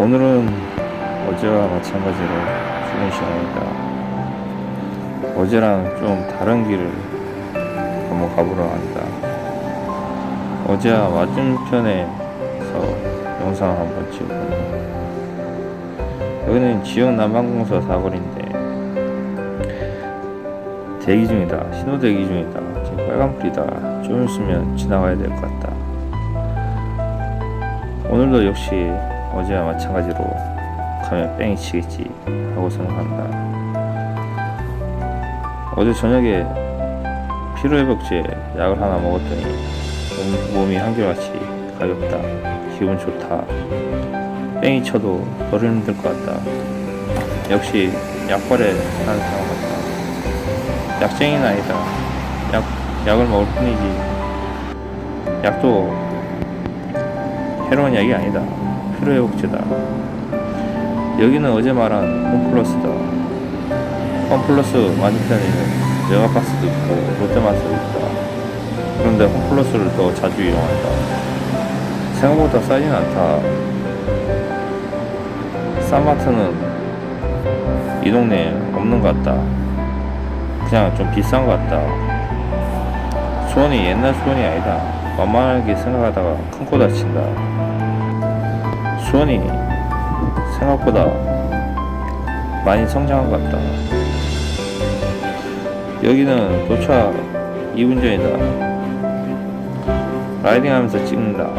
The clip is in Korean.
오늘은 어제와 마찬가지로 출근 시간입니다. 어제랑 좀 다른 길을 한번 가보러 합니다. 어제와 맞은편에서 영상 한번 찍었거든요. 여기는 지역 난방공사 사거리인데 대기 중이다. 신호 대기 중이다. 지금 빨간불이다. 좀 있으면 지나가야 될 것 같다. 오늘도 역시 어제와 마찬가지로 가면 뺑이 치겠지 하고 생각한다. 어제 저녁에 피로회복제 약을 하나 먹었더니 몸- 몸이 한결같이 가볍다. 기분 좋다. 뺑이 쳐도 덜 힘들 것 같다. 역시 약발에 하는 사람 같다. 약쟁이는 아니다. 약, 약을 먹을 뿐이지. 약도 해로운 약이 아니다. 피로회복제다. 여기는 어제 말한 홈플러스다. 홈플러스 맞은편에는 메가박스도 있고 롯데마트도 있다. 그런데 홈플러스를 더 자주 이용한다. 생각보다 싸진 않다. 싼 마트는 이 동네에 없는 것 같다. 그냥 좀 비싼 것 같다. 수원이 옛날 수원이 아니다. 만만하게 생각하다가 큰 코 다친다. 수원이 생각보다 많이 성장한 것 같다. 여기는 도착 2분 전이다. 라이딩 하면서 찍는다.